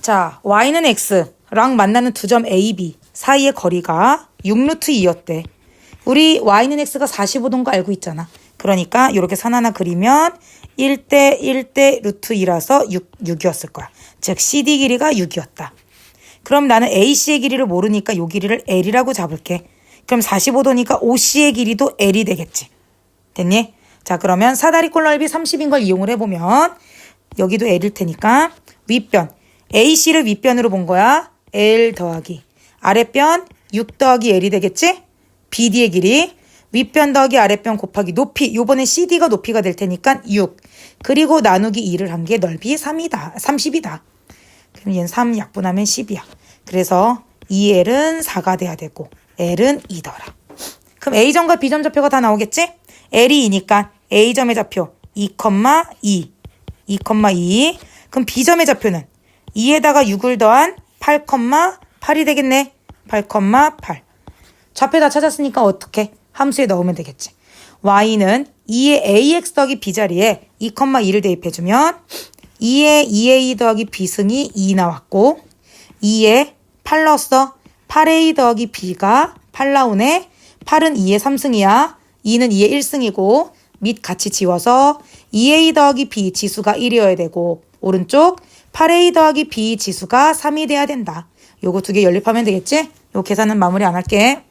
자, y는 x랑 만나는 두 점 a, b 사이의 거리가 6루트 2였대. 우리 y는 x가 45도인 거 알고 있잖아. 그러니까 이렇게 선 하나 그리면 1대 1대 루트 2라서 6, 6이었을 거야. 즉 CD 길이가 6이었다. 그럼 나는 AC의 길이를 모르니까 요 길이를 L이라고 잡을게. 그럼 45도니까 OC의 길이도 L이 되겠지. 됐니? 자, 그러면 사다리꼴 넓이 30인 걸 이용을 해보면 여기도 L일 테니까 윗변 AC를 윗변으로 본 거야. L 더하기. 아랫변 6 더하기 L이 되겠지? BD의 길이. 윗변 더하기 아랫변 곱하기 높이. 요번에 CD가 높이가 될 테니까 6 그리고 나누기 2를 한 게 넓이 3이다. 30이다. 그럼 얘는 3 약분하면 10이야. 그래서 2L은 4가 돼야 되고 L은 2더라. 그럼 A점과 B점 좌표가 다 나오겠지? L이 2니까 A점의 좌표 2,2 2,2 그럼 B점의 좌표는 2에다가 6을 더한 8,8이 되겠네 8,8 좌표 다 찾았으니까 어떻게? 함수에 넣으면 되겠지. y는 2의 ax 더하기 b 자리에 2,2를 대입해주면 2의 2a 더하기 b승이 2 나왔고 2에 8 넣었어. 8a 더하기 b가 8 나오네. 8은 2의 3승이야. 2는 2의 1승이고 밑 같이 지워서 2a 더하기 b 지수가 1이어야 되고 오른쪽 8a 더하기 b 지수가 3이 돼야 된다. 요거 두 개 연립하면 되겠지? 요 계산은 마무리 안 할게.